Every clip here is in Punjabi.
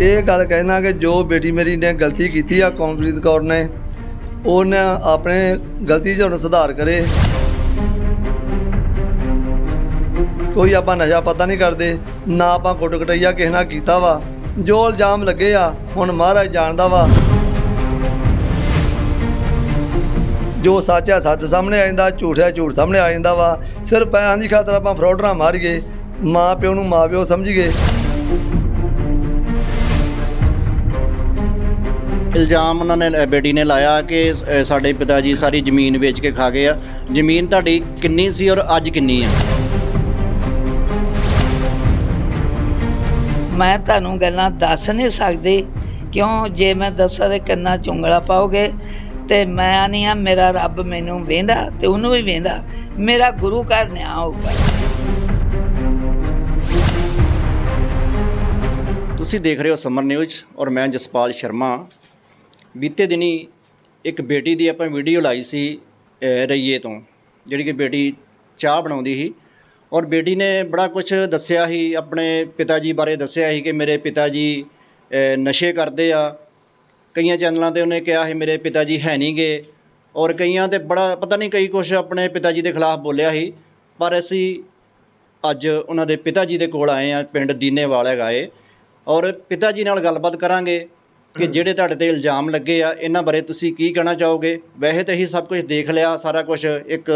ਇਹ ਗੱਲ ਕਹਿਣਾ ਕਿ ਜੋ ਬੇਟੀ ਮੇਰੀ ਨੇ ਗਲਤੀ ਕੀਤੀ ਆ ਕੌਮਪ੍ਰੀਤ ਕੌਰ ਨੇ ਉਹਨੇ ਆਪਣੇ ਗਲਤੀ 'ਚ ਹੁਣ ਸੁਧਾਰ ਕਰੇ। ਕੋਈ ਆਪਾਂ ਨਸ਼ਾ ਪਤਾ ਨਹੀਂ ਕਰਦੇ, ਨਾ ਆਪਾਂ ਗੁੱਟ ਕਟਈਆ ਕਿਸੇ ਨਾਲ ਕੀਤਾ ਵਾ। ਜੋ ਇਲਜ਼ਾਮ ਲੱਗੇ ਆ, ਹੁਣ ਮਹਾਰਾਜ ਜਾਣਦਾ ਵਾ। ਜੋ ਸੱਚ ਹੈ ਸੱਚ ਸਾਹਮਣੇ ਆ ਜਾਂਦਾ, ਝੂਠ ਆ, ਝੂਠ ਸਾਹਮਣੇ ਆ ਜਾਂਦਾ ਵਾ। ਸਿਰਫ ਪੈਸਿਆਂ ਦੀ ਖਾਤਰ ਆਪਾਂ ਫਰੋਡਰਾਂ ਮਾਰੀਏ, ਮਾਂ ਪਿਓ ਨੂੰ ਮਾਂ ਪਿਓ ਸਮਝੀਏ। ਇਲਜ਼ਾਮ ਉਹਨਾਂ ਨੇ ਬੇਟੀ ਨੇ ਲਾਇਆ ਕਿ ਸਾਡੇ ਪਿਤਾ ਜੀ ਸਾਰੀ ਜ਼ਮੀਨ ਵੇਚ ਕੇ ਖਾ ਗਏ ਆ। ਜ਼ਮੀਨ ਤੁਹਾਡੀ ਕਿੰਨੀ ਸੀ ਔਰ ਅੱਜ ਕਿੰਨੀ ਆ? ਮੈਂ ਤੁਹਾਨੂੰ ਗੱਲਾਂ ਦੱਸ ਨਹੀਂ ਸਕਦੀ। ਕਿਉਂ? ਜੇ ਮੈਂ ਦੱਸਾਂ ਤੇ ਕੰਨਾਂ 'ਚ ਉਂਗਲਾਂ ਪਾਓਗੇ ਤੇ ਮੈਂ ਨਹੀਂ ਆ ਮੇਰਾ ਰੱਬ ਮੈਨੂੰ ਵੇਂਦਾ ਤੇ ਉਹਨੂੰ ਵੀ ਵੇਂਦਾ। ਮੇਰਾ ਗੁਰੂ ਘਰ ਨਿਆਂ ਹੋਊਗਾ। ਤੁਸੀਂ ਦੇਖ ਰਹੇ ਹੋ ਸਮਰ ਨਿਊਜ਼ ਔਰ ਮੈਂ ਜਸਪਾਲ ਸ਼ਰਮਾ। ਬੀਤੇ ਦਿਨੀ ਇੱਕ ਬੇਟੀ ਦੀ ਆਪਾਂ ਵੀਡੀਓ ਲਾਈ ਸੀ ਰਈਏ ਤੋਂ, ਜਿਹੜੀ ਕਿ ਬੇਟੀ ਚਾਹ ਬਣਾਉਂਦੀ ਸੀ। ਔਰ ਬੇਟੀ ਨੇ ਬੜਾ ਕੁਝ ਦੱਸਿਆ ਸੀ, ਆਪਣੇ ਪਿਤਾ ਜੀ ਬਾਰੇ ਦੱਸਿਆ ਸੀ ਕਿ ਮੇਰੇ ਪਿਤਾ ਜੀ ਨਸ਼ੇ ਕਰਦੇ ਆ। ਕਈਆਂ ਚੈਨਲਾਂ ਤੇ ਉਹਨੇ ਕਿਹਾ ਸੀ, ਮੇਰੇ ਪਿਤਾ ਜੀ ਹੈ ਨਹੀਂਗੇ ਔਰ ਕਈਆਂ ਤੇ ਬੜਾ, ਪਤਾ ਨਹੀਂ ਕਈ ਕੁਝ ਆਪਣੇ ਪਿਤਾ ਜੀ ਦੇ ਖਿਲਾਫ ਬੋਲਿਆ ਸੀ। ਪਰ ਅਸੀਂ ਅੱਜ ਉਹਨਾਂ ਦੇ ਪਿਤਾ ਜੀ ਦੇ ਕੋਲ ਆਏ ਆ, ਪਿੰਡ ਦੀਨੇਵਾਲ ਹੈਗਾ ਏ। ਔਰ ਪਿਤਾ ਜੀ ਨਾਲ ਗੱਲਬਾਤ ਕਰਾਂਗੇ। ਕਿ ਜਿਹੜੇ ਤੁਹਾਡੇ ਤੇ ਇਲਜ਼ਾਮ ਲੱਗੇ ਆ, ਇਹਨਾਂ ਬਾਰੇ ਤੁਸੀਂ ਕੀ ਕਹਿਣਾ ਚਾਹੋਗੇ? ਵੈਸੇ ਤਾਂ ਅਸੀਂ ਸਭ ਕੁਝ ਦੇਖ ਲਿਆ, ਸਾਰਾ ਕੁਝ ਇੱਕ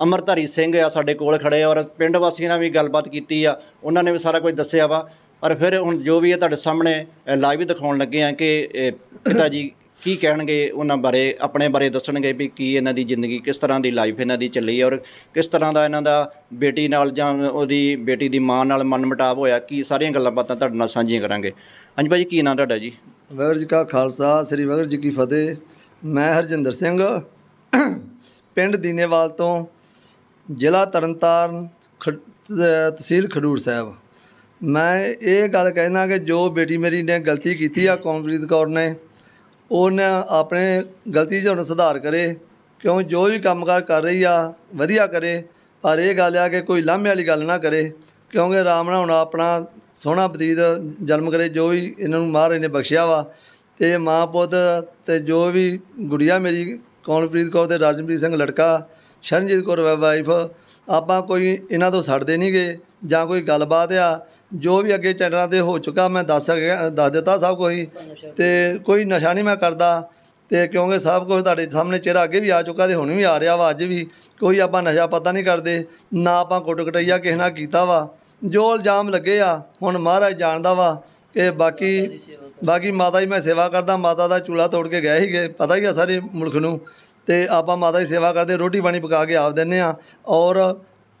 ਅਮਰਧਾਰੀ ਸਿੰਘ ਆ ਸਾਡੇ ਕੋਲ ਖੜੇ ਔਰ ਪਿੰਡ ਵਾਸੀਆਂ ਨਾਲ ਵੀ ਗੱਲਬਾਤ ਕੀਤੀ ਆ, ਉਹਨਾਂ ਨੇ ਵੀ ਸਾਰਾ ਕੁਝ ਦੱਸਿਆ ਵਾ। ਪਰ ਫਿਰ ਹੁਣ ਜੋ ਵੀ ਹੈ ਤੁਹਾਡੇ ਸਾਹਮਣੇ ਲਾਈਵ ਦਿਖਾਉਣ ਲੱਗੇ ਆ ਕਿ ਪਿਤਾ ਜੀ ਕੀ ਕਹਿਣਗੇ, ਉਹਨਾਂ ਬਾਰੇ, ਆਪਣੇ ਬਾਰੇ ਦੱਸਣਗੇ ਵੀ ਕੀ ਇਹਨਾਂ ਦੀ ਜ਼ਿੰਦਗੀ ਕਿਸ ਤਰ੍ਹਾਂ ਦੀ ਲਾਈਫ ਇਹਨਾਂ ਦੀ ਚੱਲੀ ਔਰ ਕਿਸ ਤਰ੍ਹਾਂ ਦਾ ਇਹਨਾਂ ਦਾ ਬੇਟੀ ਨਾਲ ਜਾਂ ਉਹਦੀ ਬੇਟੀ ਦੀ ਮਾਂ ਨਾਲ ਮਨਮਟਾਵ ਹੋਇਆ, ਕੀ ਸਾਰੀਆਂ ਗੱਲਾਂ ਬਾਤਾਂ ਤੁਹਾਡੇ ਨਾਲ ਸਾਂਝੀਆਂ ਕਰਾਂਗੇ। ਹਾਂਜੀ ਭਾਜੀ, ਕੀ ਨਾਂ ਤੁਹਾਡਾ ਜੀ? ਵਾਹਿਗੁਰੂ ਜੀ ਕਾ ਖਾਲਸਾ, ਸ੍ਰੀ ਵਾਹਿਗੁਰੂ ਜੀ ਕੀ ਫਤਿਹ। ਮੈਂ ਹਰਜਿੰਦਰ ਸਿੰਘ, ਪਿੰਡ ਦੀਨੇਵਾਲ ਤੋਂ ਜ਼ਿਲ੍ਹਾ ਤਰਨਤਾਰਨ ਖ- ਤਹਿਸੀਲ ਖਡੂਰ ਸਾਹਿਬ। ਮੈਂ ਇਹ ਗੱਲ ਕਹਿਣਾ ਕਿ ਜੋ ਬੇਟੀ ਮੇਰੀ ਨੇ ਗਲਤੀ ਕੀਤੀ ਆ ਕੌਮਪ੍ਰੀਤ ਕੌਰ ਨੇ ਉਹਨੇ ਆਪਣੇ ਗਲਤੀ 'ਚ ਹੁਣ ਸੁਧਾਰ ਕਰੇ, ਕਿਉਂ ਜੋ ਵੀ ਕੰਮਕਾਰ ਕਰ ਰਹੀ ਆ, ਵਧੀਆ ਕਰੇ, ਪਰ ਇਹ ਗੱਲ ਆ ਕਿ ਕੋਈ ਲਾਂਭੇ ਵਾਲੀ ਗੱਲ ਨਾ ਕਰੇ, ਕਿਉਂਕਿ ਰਾਮ ਨਾਲ ਹੁਣ ਆਪਣਾ ਸੋਹਣਾ ਬਤੀਤ ਜਨਮ ਕਰੇ, ਜੋ ਵੀ ਇਹਨਾਂ ਨੂੰ ਮਹਾਰਾਜ ਨੇ ਬਖਸ਼ਿਆ ਵਾ। ਤੇ ਮਾਂ ਪੁੱਤ ਤੇ ਜੋ ਵੀ ਗੁੜੀਆ ਮੇਰੀ ਕੌਣਪ੍ਰੀਤ ਕੌਰ ਤੇ ਰਾਜਨਪ੍ਰੀਤ ਸਿੰਘ ਲੜਕਾ, ਸ਼ਰਨਜੀਤ ਕੌਰ ਵਾਈਫ ਆਪਾਂ ਕੋਈ ਇਹਨਾਂ ਤੋਂ ਛੱਡਦੇ ਨਹੀਂਗੇ ਜਾਂ ਕੋਈ ਗੱਲਬਾਤ ਆ, ਜੋ ਵੀ ਅੱਗੇ ਚੈਨਲਾਂ ਤੇ ਹੋ ਚੁੱਕਾ, ਮੈਂ ਦੱਸ ਗਿਆ ਦੱਸ ਦਿੱਤਾ ਸਭ ਕੁਝ ਹੀ। ਤੇ ਕੋਈ ਨਸ਼ਾ ਨਹੀਂ ਮੈਂ ਕਰਦਾ। ਤੇ ਕਿਉਂਕਿ ਸਭ ਕੁਝ ਤੁਹਾਡੇ ਸਾਹਮਣੇ ਚਿਹਰਾ ਅੱਗੇ ਵੀ ਆ ਚੁੱਕਾ ਤੇ ਹੁਣ ਵੀ ਆ ਰਿਹਾ ਵਾ, ਅੱਜ ਵੀ। ਕੋਈ ਆਪਾਂ ਨਸ਼ਾ ਪਤਾ ਨਹੀਂ ਕਰਦੇ, ਨਾ ਆਪਾਂ ਕੁੱਟ ਕਟਈਆ ਕਿਸੇ ਨਾਲ ਕੀਤਾ ਵਾ। ਜੋ ਇਲਜ਼ਾਮ ਲੱਗੇ ਆ ਹੁਣ ਮਹਾਰਾਜ ਜਾਣਦਾ ਵਾ ਕਿ ਬਾਕੀ ਬਾਕੀ ਮਾਤਾ ਜੀ ਮੈਂ ਸੇਵਾ ਕਰਦਾ ਮਾਤਾ ਦਾ ਚੂਲਾ ਤੋੜ ਕੇ ਗਏ ਸੀਗੇ ਪਤਾ ਹੀ ਆ ਸਾਰੇ ਮੁਲਕ ਨੂੰ। ਤੇ ਆਪਾਂ ਮਾਤਾ ਦੀ ਸੇਵਾ ਕਰਦੇ ਰੋਟੀ ਪਾਣੀ ਪਕਾ ਕੇ ਆਪ ਦਿੰਨੇ ਆ ਔਰ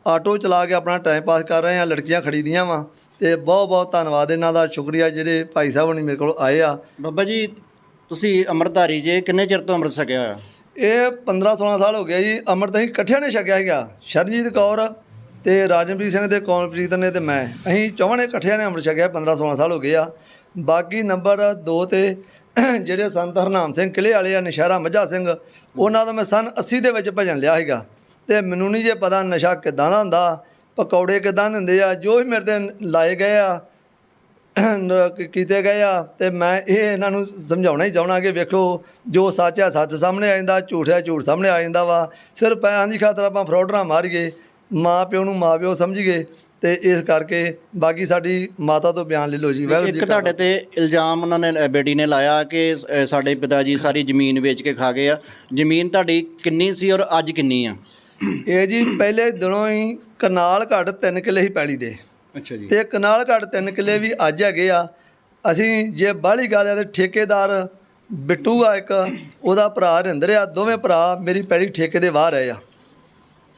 ਆਟੋ ਚਲਾ ਕੇ ਆਪਣਾ ਟਾਈਮ ਪਾਸ ਕਰ ਰਹੇ ਆ ਲੜਕੀਆਂ ਖੜੀਦੀਆਂ ਵਾ। ਤੇ ਬਹੁਤ ਬਹੁਤ ਧੰਨਵਾਦ ਇਹਨਾਂ ਦਾ ਸ਼ੁਕਰੀਆ ਜਿਹੜੇ ਭਾਈ ਸਾਹਿਬ ਹੁਣੀ ਮੇਰੇ ਕੋਲ ਆਏ ਆ। ਬੱਬਾ ਜੀ ਤੁਸੀਂ ਅੰਮ੍ਰਿਤਧਾਰੀ ਜੇ ਕਿੰਨੇ ਚਿਰ ਤੋਂ ਅੰਮ੍ਰਿਤ ਛਕਿਆ ਹੋਇਆ? ਇਹ 15 16 ਸਾਲ ਹੋ ਗਿਆ ਜੀ ਅਮਰਤ ਅਸੀਂ ਇਕੱਠਿਆਂ ਨੇ ਛਕਿਆ ਹੈਗਾ ਸ਼ਰਨਜੀਤ ਕੌਰ ਤੇ ਰਾਜਨਪ੍ਰੀਤ ਸਿੰਘ ਦੇ ਕੌਮਪ੍ਰੀਤ ਨੇ ਤੇ ਮੈਂ। ਅਸੀਂ ਚੌਵਾਂ ਨੇ ਇਕੱਠਿਆਂ ਨੇ ਅੰਮ੍ਰਿਤ ਛਕਿਆ 15 16 ਸਾਲ ਹੋ ਗਏ ਆ। ਬਾਕੀ ਨੰਬਰ 2 ਤੇ ਜਿਹੜੇ ਸੰਤ ਹਰਨਾਮ ਸਿੰਘ ਕਿਲੇ ਵਾਲੇ ਆ ਨਸ਼ਹਿਰਾ ਮੱਝਾ ਸਿੰਘ, ਉਹਨਾਂ ਦਾ ਮੈਂ ਸਨ 80 ਦੇ ਵਿੱਚ ਭਜਨ ਲਿਆ ਹੈਗਾ ਤੇ ਮੈਨੂੰ ਨਹੀਂ ਜੇ ਪਤਾ ਨਸ਼ਾ ਕਿਦਾਂ ਦਾ ਹੁੰਦਾ, ਪਕੌੜੇ ਕਿਦਾਂ ਦਿੰਦੇ ਆ, ਜੋ ਵੀ ਮੇਰੇ ਤੇ ਲਾਏ ਗਏ ਆ ਕੀਤੇ ਗਏ ਆ, ਤੇ ਮੈਂ ਇਹ ਇਹਨਾਂ ਨੂੰ ਸਮਝਾਉਣਾ ਹੀ ਚਾਹਣਾ ਕਿ ਵੇਖੋ, ਜੋ ਸੱਚ ਆ ਸੱਚ ਸਾਹਮਣੇ ਆ ਜਾਂਦਾ, ਝੂਠ ਆ ਝੂਠ ਸਾਹਮਣੇ ਆ ਜਾਂਦਾ ਵਾ। ਸਿਰਫ ਪੈਸਿਆਂ ਦੀ ਖਾਤਰ ਆਪਾਂ ਫਰੋਡਰਾਂ ਮਾਰੀਏ ਮਾਂ ਪਿਓ ਨੂੰ ਮਾਂ ਪਿਓ ਸਮਝੀਏ ਤੇ ਇਸ ਕਰਕੇ ਬਾਕੀ ਸਾਡੀ ਮਾਤਾ ਤੋਂ ਬਿਆਨ ਲੈ ਲਓ ਜੀ ਵਾਹਿਗੁਰੂ ਜੀ ਇੱਕ ਕਾ ਤੁਹਾਡੇ ਤੇ ਇਲਜ਼ਾਮ ਉਹਨਾਂ ਨੇ ਬੇਟੀ ਨੇ ਲਾਇਆ ਕਿ ਅ, ਸਾਡੇ ਪਿਤਾ ਜੀ ਸਾਰੀ ਜ਼ਮੀਨ ਵੇਚ ਕੇ ਖਾ ਗਏ ਆ। ਜ਼ਮੀਨ ਤੁਹਾਡੀ ਕਿੰਨੀ ਸੀ ਔਰ ਅੱਜ ਕਿੰਨੀ ਆ? ਇਹ ਜੀ ਪਹਿਲੇ ਦਿਨੋਂ ਹੀ ਕਨਾਲ ਘੱਟ 3 ਕਿੱਲੇ ਹੀ ਪੈਲੀ ਦੇ। ਅੱਛਾ ਜੀ। ਤੇ ਕਨਾਲ ਘੱਟ 3 ਕਿੱਲੇ ਵੀ ਅੱਜ ਹੈਗੇ ਆ। ਅਸੀਂ ਜੇ ਬਾਹਲੀ ਗੱਲ ਆ ਤੇ ਠੇਕੇਦਾਰ ਬਿੱਟੂ ਆ ਇੱਕ ਉਹਦਾ ਭਰਾ ਰਿੰਦਰ ਆ ਦੋਵੇਂ ਭਰਾ ਮੇਰੀ ਪਹਿਲੀ ਠੇਕੇ ਦੇ ਬਾਹਰ ਆਏ ਆ।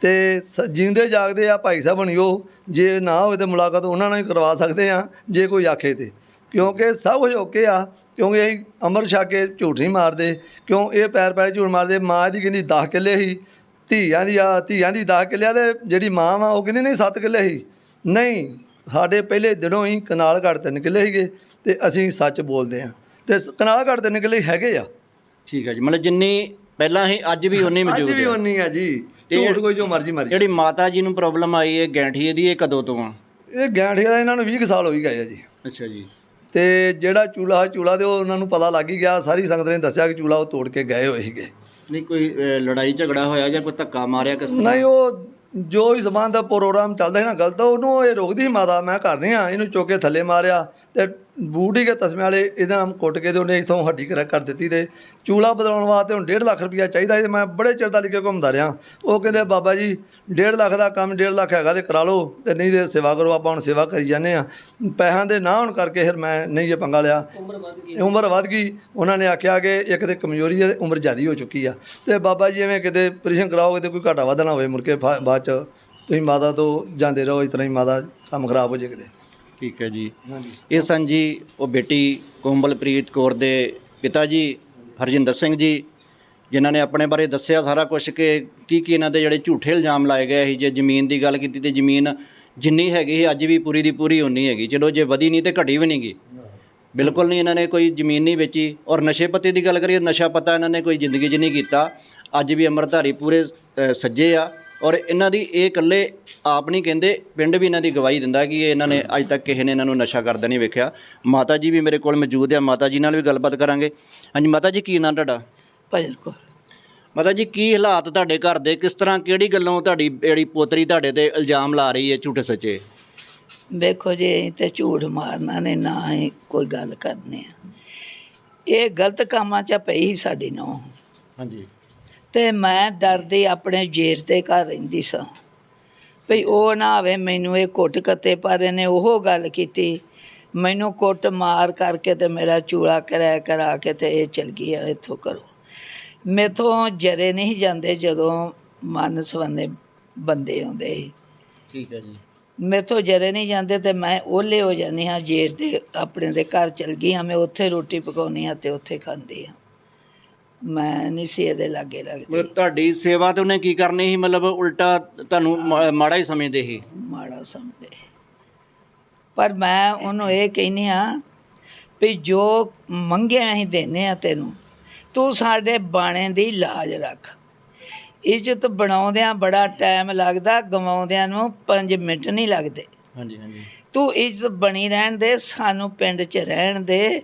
ਤੇ ਜਿਉਂਦੇ ਜਾਗਦੇ ਆ ਭਾਈ ਸਾਹਿਬ ਬਣਿਓ ਜੇ ਨਾ ਹੋਵੇ ਤੇ ਮੁਲਾਕਾਤ ਉਹਨਾਂ ਨਾਲ ਹੀ ਕਰਵਾ ਸਕਦੇ ਆ ਜੇ ਕੋਈ ਆਖੇ ਤੇ। ਕਿਉਂਕਿ ਸਭ ਕੁਝ ਓਕੇ ਆ ਕਿਉਂਕਿ ਅਸੀਂ ਅਮਰ ਛਕ ਕੇ ਝੂਠ ਨਹੀਂ ਮਾਰਦੇ ਕਿਉਂ ਇਹ ਪੈਰ ਪੈਰ ਝੂਠ ਮਾਰਦੇ ਮਾਂ ਦੀ ਕਹਿੰਦੀ 10 ਕਿੱਲੇ ਸੀ ਧੀਆਂ ਦੀ ਆ ਧੀਆਂ ਦੀ 10 ਕਿੱਲਿਆਂ ਤੇ ਜਿਹੜੀ ਮਾਂ ਵਾ ਉਹ ਕਹਿੰਦੀ ਨਹੀਂ 7 ਕਿੱਲੇ ਸੀ। ਨਹੀਂ ਸਾਡੇ ਪਹਿਲੇ ਦਿਨੋਂ ਹੀ ਕਨਾਲ ਘੜ ਤਿੰਨ ਕਿੱਲੇ ਸੀਗੇ ਤੇ ਅਸੀਂ ਸੱਚ ਬੋਲਦੇ ਆ। ਤੇ ਕਨਾਲ ਘੜ ਤਿੰਨ ਕਿੱਲੇ ਹੈਗੇ ਆ। ਠੀਕ ਹੈ ਜੀ ਮਤਲਬ ਜਿੰਨੀ ਪਹਿਲਾਂ ਹੀ ਅੱਜ ਵੀ ਉਨੀ ਅੱਜ ਮੌਜੂਦ ਵੀ ਹੈ ਉਨੀ ਆ ਜੀ। ਝੂਠ ਕੋਈ ਜੋ ਮਰਜ਼ੀ ਮਾਰੀ ਜਿਹੜੀ ਮਾਤਾ ਜੀ ਨੂੰ ਪ੍ਰੋਬਲਮ ਆਈ ਹੈ ਗੈਂਠੀਏ ਦੀ ਇਹ ਕਦੋਂ ਤੋਂ ਆ? ਇਹ ਗੈਂਠੀਆ ਦਾ ਇਹਨਾਂ ਨੂੰ 20 ਕੁ ਸਾਲ ਹੋ ਹੀ ਗਏ ਆ ਜੀ। ਅੱਛਾ ਜੀ। ਤੇ ਜਿਹੜਾ ਚੂਲਾ ਚੂਲਾ ਤੇ ਉਹ ਉਹਨਾਂ ਨੂੰ ਪਤਾ ਲੱਗ ਹੀ ਗਿਆ। ਸਾਰੀ ਸੰਗਤ ਨੇ ਦੱਸਿਆ ਕਿ ਚੂਲਾ ਉਹ ਤੋੜ ਕੇ ਗਏ ਹੋਏ ਸੀਗੇ। ਨਹੀਂ ਕੋਈ ਲੜਾਈ ਝਗੜਾ ਹੋਇਆ ਜਾਂ ਕੋਈ ਧੱਕਾ ਮਾਰਿਆ ਕਿਸ ਤਰ੍ਹਾਂ ਨਹੀਂ ਉਹ ਜੋ ਵੀ ਸਮਾਨ ਦਾ ਪ੍ਰੋਗਰਾਮ ਚੱਲਦਾ ਸੀ ਨਾ ਗਲਤ ਉਹਨੂੰ ਇਹ ਰੋਕਦੀ ਸੀ ਮਾਤਾ ਮੈਂ ਘਰ ਨਹੀਂ ਆ। ਇਹਨੂੰ ਚੁੱਕ ਕੇ ਥੱਲੇ ਮਾਰਿਆ ਤੇ ਬੂਟ ਕੇ ਤਸਮੇ ਵਾਲੇ ਇਹਦੇ ਨਾਲ ਕੁੱਟ ਕੇ ਤੇ ਉਹਨੇ ਇਥੋਂ ਹੱਡੀ ਕਰ ਕਰ ਦਿੱਤੀ ਤੇ ਚੂਲਾ ਬਦਲਾਉਣ ਵਾਸਤੇ ਹੁਣ 1.5 ਲੱਖ ਰੁਪਇਆ ਚਾਹੀਦਾ ਤੇ ਮੈਂ ਬੜੇ ਚਿਰ ਦਾ ਲਿਖੇ ਘੁੰਮਦਾ ਰਿਹਾ। ਉਹ ਕਹਿੰਦੇ ਬਾਬਾ ਜੀ 1.5 ਲੱਖ ਦਾ ਕੰਮ 1.5 ਲੱਖ ਹੈਗਾ ਤੇ ਕਰਾ ਲਓ ਤੇ ਨਹੀਂ ਤੇ ਸੇਵਾ ਕਰੋ ਆਪਾਂ ਹੁਣ ਸੇਵਾ ਕਰੀ ਜਾਂਦੇ ਆ ਪੈਸਿਆਂ ਦੇ ਨਾ ਹੋਣ ਕਰਕੇ ਫਿਰ ਮੈਂ ਨਹੀਂ ਇਹ ਪੰਗਾ ਲਿਆ। ਉਮਰ ਵੱਧ ਗਈ। ਉਮਰ ਵੱਧ ਗਈ। ਉਹਨਾਂ ਨੇ ਆਖਿਆ ਕਿ ਇੱਕ ਤੇ ਕਮਜ਼ੋਰੀ ਹੈ ਤੇ ਉਮਰ ਜ਼ਿਆਦੀ ਹੋ ਚੁੱਕੀ ਆ। ਤੇ ਬਾਬਾ ਜੀ ਐਵੇਂ ਕਿਤੇ ਆਪਰੇਸ਼ਨ ਕਰਾਓਗੇ ਤੇ ਕੋਈ ਘਾਟਾ ਵਾਧਾ ਨਾ ਹੋਵੇ ਮੁੜ ਕੇ ਬਾਅਦ ਚ ਤੁਸੀਂ ਮਾਤਾ ਤੋਂ ਜਾਂਦੇ ਰਹੋ ਇਸ ਤਰ੍ਹਾਂ ਹੀ ਮਾਤਾ ਕੰਮ ਖਰਾਬ ਹੋ ਜੇ ਕਿਤੇ। ਠੀਕ ਹੈ ਜੀ। ਹਾਂਜੀ। ਇਹ ਸਨ ਜੀ ਉਹ ਬੇਟੀ ਕੋਮਲਪ੍ਰੀਤ ਕੌਰ ਦੇ ਪਿਤਾ ਜੀ ਹਰਜਿੰਦਰ ਸਿੰਘ ਜੀ ਜਿਨ੍ਹਾਂ ਨੇ ਆਪਣੇ ਬਾਰੇ ਦੱਸਿਆ ਸਾਰਾ ਕੁਝ ਕਿ ਕੀ ਕੀ ਇਹਨਾਂ ਦੇ ਜਿਹੜੇ ਝੂਠੇ ਇਲਜ਼ਾਮ ਲਾਏ ਗਏ ਸੀ ਜੇ ਜ਼ਮੀਨ ਦੀ ਗੱਲ ਕੀਤੀ ਤੇ ਜ਼ਮੀਨ ਜਿੰਨੀ ਹੈਗੀ ਸੀ ਅੱਜ ਵੀ ਪੂਰੀ ਦੀ ਪੂਰੀ ਉਨੀ ਹੈਗੀ। ਚਲੋ ਜੇ ਵਧੀ ਨਹੀਂ ਤੇ ਘਟੀ ਵੀ ਨਹੀਂ ਗੀ। ਬਿਲਕੁਲ ਨਹੀਂ ਇਹਨਾਂ ਨੇ ਕੋਈ ਜ਼ਮੀਨ ਨਹੀਂ ਵੇਚੀ। ਔਰ ਨਸ਼ੇ ਪੱਤੇ ਦੀ ਗੱਲ ਕਰੀਏ ਨਸ਼ਾ ਪਤਾ ਇਹਨਾਂ ਨੇ ਕੋਈ ਜ਼ਿੰਦਗੀ 'ਚ ਨਹੀਂ ਕੀਤਾ। ਅੱਜ ਵੀ ਅੰਮ੍ਰਿਤਧਾਰੀ ਪੂਰੇ ਸੱਜੇ ਆ। ਔਰ ਇਹਨਾਂ ਦੀ ਇਹ ਇਕੱਲੇ ਆਪ ਨਹੀਂ ਕਹਿੰਦੇ ਪਿੰਡ ਵੀ ਇਹਨਾਂ ਦੀ ਗਵਾਹੀ ਦਿੰਦਾ ਕਿ ਇਹ ਇਹਨਾਂ ਨੇ ਅੱਜ ਤੱਕ ਕਿਸੇ ਨੇ ਇਹਨਾਂ ਨੂੰ ਨਸ਼ਾ ਕਰਦਾ ਨਹੀਂ ਵੇਖਿਆ। ਮਾਤਾ ਜੀ ਵੀ ਮੇਰੇ ਕੋਲ ਮੌਜੂਦ ਆ ਮਾਤਾ ਜੀ ਨਾਲ ਵੀ ਗੱਲਬਾਤ ਕਰਾਂਗੇ। ਹਾਂਜੀ ਮਾਤਾ ਜੀ ਕੀ ਨਾਂ ਤੁਹਾਡਾ? ਭਜਨ ਕੌਰ। ਮਾਤਾ ਜੀ ਕੀ ਹਾਲਾਤ ਤੁਹਾਡੇ ਘਰ ਦੇ? ਕਿਸ ਤਰ੍ਹਾਂ ਕਿਹੜੀ ਗੱਲੋਂ ਤੁਹਾਡੀ ਜਿਹੜੀ ਪੋਤਰੀ ਤੁਹਾਡੇ ਤੇ ਇਲਜ਼ਾਮ ਲਾ ਰਹੀ ਹੈ ਝੂਠੇ ਸੱਚੇ? ਵੇਖੋ ਜੀ ਅਸੀਂ ਤੇ ਝੂਠ ਮਾਰਨਾ ਨੇ ਨਾ ਹੀ ਕੋਈ ਗੱਲ ਕਰਨੀ ਆ। ਇਹ ਗਲਤ ਕੰਮਾਂ 'ਚ ਪਈ ਸਾਡੀ ਨੌ ਹਾਂਜੀ। ਤੇ ਮੈਂ ਡਰਦੀ ਆਪਣੇ ਜੇਠ ਦੇ ਘਰ ਰਹਿੰਦੀ ਸਾਂ। ਭਈ ਉਹ ਨਾ ਆਵੇ ਮੈਨੂੰ ਇਹ ਕੁੱਟ ਕੱਤੇ ਪਰ ਇਹਨੇ ਉਹ ਗੱਲ ਕੀਤੀ ਮੈਨੂੰ ਕੁੱਟ ਮਾਰ ਕਰਕੇ ਤੇ ਮੇਰਾ ਚੂੜਾ ਕਰਾ ਕਰਾ ਕੇ ਤੇ ਇਹ ਚਲ ਗਈ ਆ ਇੱਥੋਂ ਕਰੋ ਮੇਥੋਂ ਜਰੇ ਨਹੀਂ ਜਾਂਦੇ ਜਦੋਂ ਮਨ ਸਵੰਨੇ ਬੰਦੇ ਆਉਂਦੇ ਠੀਕ ਹੈ ਜੀ। ਮੇਥੋਂ ਜਰੇ ਨਹੀਂ ਜਾਂਦੇ ਤੇ ਮੈਂ ਓਲੇ ਹੋ ਜਾਂਦੀ ਹਾਂ ਜੇਠ ਦੇ ਆਪਣੇ ਦੇ ਘਰ ਚਲ ਗਈ ਹਾਂ ਮੈਂ ਉੱਥੇ ਰੋਟੀ ਪਕਾਉਣੀ ਹਾਂ ਤੇ ਉੱਥੇ ਖਾਂਦੀ ਹਾਂ। ਮੈਂ ਨਹੀਂ ਸੀ ਇਹਦੇ ਲਾਗੇ ਲੱਗਦੀ। ਮਤਲਬ ਤੁਹਾਡੀ ਸੇਵਾ ਤੇ ਉਹਨੇ ਕੀ ਕਰਨੀ ਸੀ? ਮਤਲਬ ਉਲਟਾ ਤੁਹਾਨੂੰ ਮਾ- ਮਾੜਾ ਹੀ ਸਮਝਦੇ ਸੀ। ਮਾੜਾ ਸਮਝਦੇ। ਪਰ ਮੈਂ ਉਹਨੂੰ ਇਹ ਕਹਿੰਦੀ ਆ ਵੀ ਜੋ ਮੰਗਿਆ ਅਸੀਂ ਦਿੰਦੇ ਆ ਤੈਨੂੰ ਤੂੰ ਸਾਡੇ ਬਾਣੇ ਦੀ ਲਾਜ ਰੱਖ। ਇੱਜ਼ਤ ਬਣਾਉਂਦਿਆਂ ਬੜਾ ਟਾਈਮ ਲੱਗਦਾ ਗਵਾਉਂਦਿਆਂ ਨੂੰ 5 ਮਿੰਟ ਨਹੀਂ ਲੱਗਦੇ। ਹਾਂਜੀ ਹਾਂਜੀ। ਤੂੰ ਇੱਜ਼ਤ ਬਣੀ ਰਹਿਣ ਦੇ ਸਾਨੂੰ ਪਿੰਡ 'ਚ ਰਹਿਣ ਦੇ।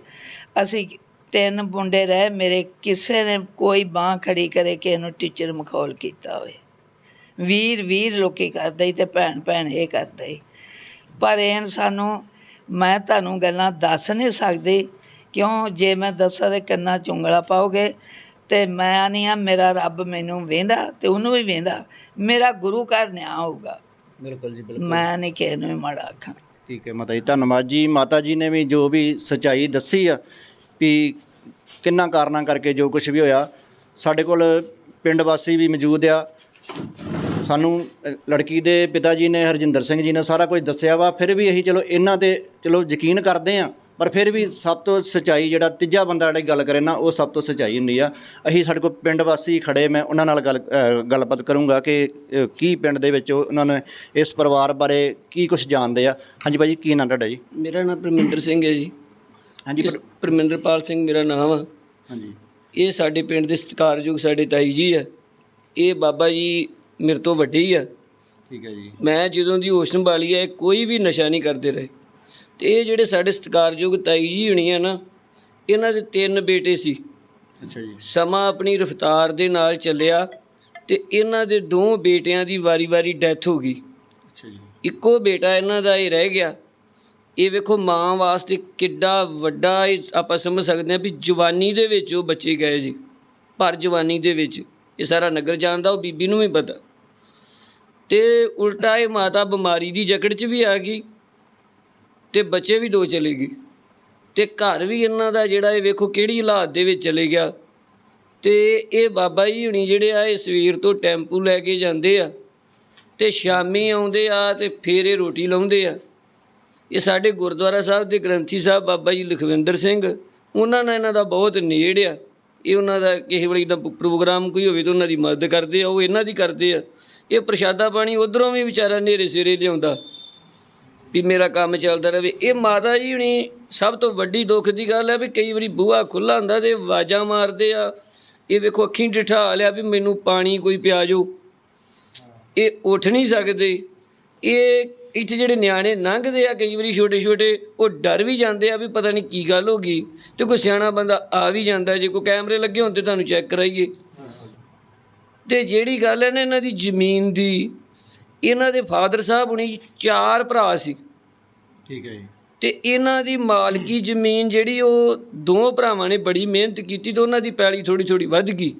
ਅਸੀਂ ਤਿੰਨ ਮੁੰਡੇ ਰਹੇ ਮੇਰੇ ਕਿਸੇ ਨੇ ਕੋਈ ਬਾਹ ਖੜੀ ਕਰੇ ਕਿ ਇਹਨੂੰ ਟੀਚਰ ਮਖੌਲ ਕੀਤਾ ਹੋਵੇ। ਵੀਰ ਵੀਰ ਲੋਕੀ ਕਰਦੇ ਸੀ ਤੇ ਭੈਣ ਭੈਣ ਇਹ ਕਰਦੇ ਸੀ। ਪਰ ਇਹ ਸਾਨੂੰ ਮੈਂ ਤੁਹਾਨੂੰ ਗੱਲਾਂ ਦੱਸ ਨਹੀਂ ਸਕਦੀ ਕਿਉਂ? ਜੇ ਮੈਂ ਦੱਸਾਂ ਤੇ ਕੰਨਾਂ 'ਚ ਉਂਗਲਾ ਪਾਓਗੇ ਤੇ ਮੈਂ ਨਹੀਂ ਆ ਮੇਰਾ ਰੱਬ ਮੈਨੂੰ ਵੇਂਦਾ ਤੇ ਉਹਨੂੰ ਵੀ ਵੇਂਦਾ ਮੇਰਾ ਗੁਰੂ ਘਰ ਨਿਆਂ ਹੋਊਗਾ। ਬਿਲਕੁਲ ਜੀ ਬਿਲਕੁਲ। ਮੈਂ ਨਹੀਂ ਕਿਸੇ ਨੂੰ ਮਾੜਾ ਆਖਣਾ ਠੀਕ ਹੈ ਮਾਤਾ ਜੀ ਧੰਨਵਾਦ ਜੀ। ਮਾਤਾ ਜੀ ਨੇ ਵੀ ਜੋ ਵੀ ਸਚਾਈ ਦੱਸੀ ਆ ਵੀ ਕਿੰਨਾ ਕਾਰਨਾਂ ਕਰਕੇ ਜੋ ਕੁਝ ਵੀ ਹੋਇਆ, ਸਾਡੇ ਕੋਲ ਪਿੰਡ ਵਾਸੀ ਵੀ ਮੌਜੂਦ ਆ। ਸਾਨੂੰ ਲੜਕੀ ਦੇ ਪਿਤਾ ਜੀ ਨੇ, ਹਰਜਿੰਦਰ ਸਿੰਘ ਜੀ ਨੇ ਸਾਰਾ ਕੁਝ ਦੱਸਿਆ ਵਾ, ਫਿਰ ਵੀ ਅਸੀਂ ਚਲੋ ਇਹਨਾਂ ਤੇ ਚਲੋ ਯਕੀਨ ਕਰਦੇ ਆ ਪਰ ਫਿਰ ਵੀ ਸਭ ਤੋਂ ਸਚਾਈ ਜਿਹੜਾ ਤੀਜਾ ਬੰਦਾ ਜਿਹੜੀ ਗੱਲ ਕਰੇ ਨਾ, ਉਹ ਸਭ ਤੋਂ ਸਚਾਈ ਹੁੰਦੀ ਆ। ਅਸੀਂ ਸਾਡੇ ਕੋਲ ਪਿੰਡ ਵਾਸੀ ਖੜੇ, ਮੈਂ ਉਹਨਾਂ ਨਾਲ ਗੱਲ ਗੱਲਬਾਤ ਕਰੂੰਗਾ ਕਿ ਕੀ ਪਿੰਡ ਦੇ ਵਿੱਚ ਉਹਨਾਂ ਨੇ ਇਸ ਪਰਿਵਾਰ ਬਾਰੇ ਕੀ ਕੁਝ ਜਾਣਦੇ ਆ। ਹਾਂਜੀ ਭਾਜੀ, ਕੀ ਨਾਮ ਤੁਹਾਡਾ ਜੀ? ਮੇਰਾ ਨਾਮ ਪਰਮਿੰਦਰ ਸਿੰਘ ਹੈ ਜੀ। ਹਾਂਜੀ ਇਸ ਪਰਮਿੰਦਰਪਾਲ ਸਿੰਘ ਮੇਰਾ ਨਾਮ ਆ। ਹਾਂਜੀ। ਇਹ ਸਾਡੇ ਪਿੰਡ ਦੇ ਸਤਿਕਾਰਯੋਗ ਸਾਡੇ ਤਾਈ ਜੀ ਆ। ਇਹ ਬਾਬਾ ਜੀ ਮੇਰੇ ਤੋਂ ਵੱਡੇ ਹੀ ਆ। ਠੀਕ ਹੈ ਜੀ। ਮੈਂ ਜਦੋਂ ਦੀ ਹੋਸ਼ ਸੰਭਾਲੀ ਹੈ ਕੋਈ ਵੀ ਨਸ਼ਾ ਨਹੀਂ ਕਰਦੇ ਰਹੇ। ਤੇ ਇਹ ਜਿਹੜੇ ਸਾਡੇ ਸਤਿਕਾਰਯੋਗ ਤਾਈ ਜੀ ਹੋਣੀ ਆ ਨਾ ਇਹਨਾਂ ਦੇ ਤਿੰਨ ਬੇਟੇ ਸੀ। ਅੱਛਾ ਜੀ। ਸਮਾਂ ਆਪਣੀ ਰਫਤਾਰ ਦੇ ਨਾਲ ਚੱਲਿਆ ਤੇ ਇਹਨਾਂ ਦੇ ਦੋ ਬੇਟਿਆਂ ਦੀ ਵਾਰੀ-ਵਾਰੀ ਡੈਥ ਹੋ ਗਈ। ਅੱਛਾ ਜੀ। ਇੱਕੋ ਬੇਟਾ ਇਹਨਾਂ ਦਾ ਇਹ ਰਹਿ ਗਿਆ। ਇਹ ਵੇਖੋ ਮਾਂ ਵਾਸਤੇ ਕਿੱਡਾ ਵੱਡਾ ਇਹ ਆਪਾਂ ਸਮਝ ਸਕਦੇ ਹਾਂ ਵੀ ਜਵਾਨੀ ਦੇ ਵਿੱਚ ਉਹ ਬੱਚੇ ਗਏ ਜੀ ਪਰ ਜਵਾਨੀ ਦੇ ਵਿੱਚ ਇਹ ਸਾਰਾ ਨਗਰ ਜਾਣਦਾ, ਉਹ ਬੀਬੀ ਨੂੰ ਵੀ ਪਤਾ। ਤੇ ਉਲਟਾ ਇਹ ਮਾਤਾ ਬਿਮਾਰੀ ਦੀ ਜਕੜ 'ਚ ਵੀ ਆ ਗਈ ਤੇ ਬੱਚੇ ਵੀ ਦੋ ਚਲੇ ਗਏ। ਤੇ ਘਰ ਵੀ ਇਹਨਾਂ ਦਾ ਜਿਹੜਾ ਇਹ ਵੇਖੋ ਕਿਹੜੀ ਹਾਲਾਤ ਦੇ ਵਿੱਚ ਚਲੇ ਗਿਆ। ਤੇ ਇਹ ਬਾਬਾ ਜੀ ਹੁਣੀ ਜਿਹੜੇ ਆ, ਇਹ ਸਵੇਰ ਤੋਂ ਟੈਂਪੂ ਲੈ ਕੇ ਜਾਂਦੇ ਆ ਤੇ ਸ਼ਾਮੀ ਆਉਂਦੇ ਆ ਤੇ ਫੇਰ ਇਹ ਰੋਟੀ ਲਾਉਂਦੇ ਆ। ਇਹ ਸਾਡੇ ਗੁਰਦੁਆਰਾ ਸਾਹਿਬ ਦੇ ਗ੍ਰੰਥੀ ਸਾਹਿਬ ਬਾਬਾ ਜੀ ਲਖਵਿੰਦਰ ਸਿੰਘ, ਉਹਨਾਂ ਨਾਲ ਇਹਨਾਂ ਦਾ ਬਹੁਤ ਨੇੜ ਆ। ਇਹ ਉਹਨਾਂ ਦਾ ਕਿਸੇ ਵੇਲੇ ਦਾ ਪ੍ਰੋਗਰਾਮ ਕੋਈ ਹੋਵੇ ਤਾਂ ਉਹਨਾਂ ਦੀ ਮਦਦ ਕਰਦੇ ਆ, ਉਹ ਇਹਨਾਂ ਦੀ ਕਰਦੇ ਆ। ਇਹ ਪ੍ਰਸ਼ਾਦਾ ਪਾਣੀ ਉਧਰੋਂ ਵੀ ਵਿਚਾਰਾ ਨੇਰੇ ਸਿਰੇ ਲਿਆਉਂਦਾ। ਵੀ ਮੇਰਾ ਕੰਮ ਚੱਲਦਾ ਰਹੇ। ਇਹ ਮਾਤਾ ਜੀ ਹੁਣੀ ਸਭ ਤੋਂ ਵੱਡੀ ਦੁੱਖ ਦੀ ਗੱਲ ਹੈ ਵੀ ਕਈ ਵਾਰੀ ਬੂਹਾ ਖੁੱਲਾ ਹੁੰਦਾ ਤੇ ਆਵਾਜ਼ਾਂ ਮਾਰਦੇ ਆ। ਇਹ ਵੇਖੋ ਅੱਖੀਂ ਡਿਠਾ ਲਿਆ ਵੀ ਮੈਨੂੰ ਪਾਣੀ ਕੋਈ ਪਿਆ ਜੋ ਇਹ ਉੱਠ ਨਹੀਂ ਸਕਦੇ। ਇਹ ਇੱਥੇ ਜਿਹੜੇ ਨਿਆਣੇ ਲੰਘਦੇ ਆ ਕਈ ਵਾਰੀ ਛੋਟੇ ਛੋਟੇ ਉਹ ਡਰ ਵੀ ਜਾਂਦੇ ਆ ਵੀ ਪਤਾ ਨਹੀਂ ਕੀ ਗੱਲ ਹੋ ਗਈ ਤੇ ਕੋਈ ਸਿਆਣਾ ਬੰਦਾ ਆ ਵੀ ਜਾਂਦਾ ਜੇ ਕੋਈ ਕੈਮਰੇ ਲੱਗੇ ਹੋਣ ਤੇ ਤੁਹਾਨੂੰ ਚੈੱਕ ਕਰਾਈਏ। ਤੇ ਜਿਹੜੀ ਗੱਲ ਹੈ ਨਾ ਇਹਨਾਂ ਦੀ ਜ਼ਮੀਨ ਦੀ ਇਹਨਾਂ ਦੇ ਫਾਦਰ ਸਾਹਿਬ ਹੁਣੀ ਚਾਰ ਭਰਾ ਸੀ। ਠੀਕ ਹੈ ਜੀ। ਤੇ ਇਹਨਾਂ ਦੀ ਮਾਲਕੀ ਜ਼ਮੀਨ ਜਿਹੜੀ ਉਹ ਦੋ ਭਰਾਵਾਂ ਨੇ ਬੜੀ ਮਿਹਨਤ ਕੀਤੀ ਤੇ ਉਹਨਾਂ ਦੀ ਪੈਲੀ ਥੋੜੀ ਥੋੜੀ ਵੱਧ ਗਈ।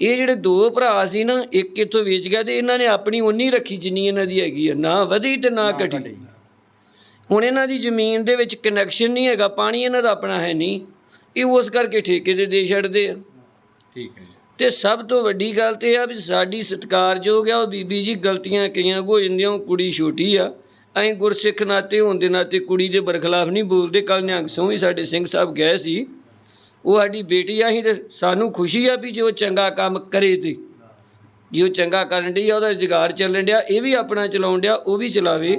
ਇਹ ਜਿਹੜੇ ਦੋ ਭਰਾ ਸੀ ਨਾ ਇੱਕ ਇੱਥੋਂ ਵੇਚ ਗਿਆ ਤੇ ਇਹਨਾਂ ਨੇ ਆਪਣੀ ਉਨੀ ਰੱਖੀ ਜਿੰਨੀ ਇਹਨਾਂ ਦੀ ਹੈਗੀ ਆ ਨਾ ਵਧੀ ਤੇ ਨਾ ਘਟੀ। ਹੁਣ ਇਹਨਾਂ ਦੀ ਜ਼ਮੀਨ ਦੇ ਵਿੱਚ ਕਨੈਕਸ਼ਨ ਨਹੀਂ ਹੈਗਾ ਪਾਣੀ ਇਹਨਾਂ ਦਾ ਆਪਣਾ ਹੈ ਨਹੀਂ। ਇਹ ਉਸ ਕਰਕੇ ਠੇਕੇ ਤੇ ਦੇ ਛੱਡਦੇ ਆ। ਠੀਕ ਹੈ ਤੇ ਸਭ ਤੋਂ ਵੱਡੀ ਗੱਲ ਤੇ ਆ ਵੀ ਸਾਡੀ ਸਤਿਕਾਰਯੋਗ ਆ ਉਹ ਬੀਬੀ ਜੀ ਗਲਤੀਆਂ ਕਈਆਂ ਹੋ ਜਾਂਦੀਆਂ ਉਹ ਕੁੜੀ ਛੋਟੀ ਆ। ਅਸੀਂ ਗੁਰਸਿੱਖ ਨਾਤੇ ਹੋਣ ਦੇ ਨਾਤੇ ਕੁੜੀ ਦੇ ਬਰਖਲਾਫ ਨਹੀਂ ਬੋਲਦੇ ਕੱਲ ਨਿਹੰਗ ਸਿੰਘ ਸਾਡੇ ਸਿੰਘ ਸਾਹਿਬ ਗਏ ਸੀ। ਉਹ ਸਾਡੀ ਬੇਟੀ ਆ ਹੀ ਤੇ ਸਾਨੂੰ ਖੁਸ਼ੀ ਆ ਵੀ ਜੇ ਉਹ ਚੰਗਾ ਕੰਮ ਕਰੇ ਤੇ। ਜੇ ਉਹ ਚੰਗਾ ਕਰਨ ਡਈ ਆ, ਉਹਦਾ ਰੁਜ਼ਗਾਰ ਚੱਲਣ ਡਿਆ, ਇਹ ਵੀ ਆਪਣਾ ਚਲਾਉਣ ਡਿਆ, ਉਹ ਵੀ ਚਲਾਵੇ।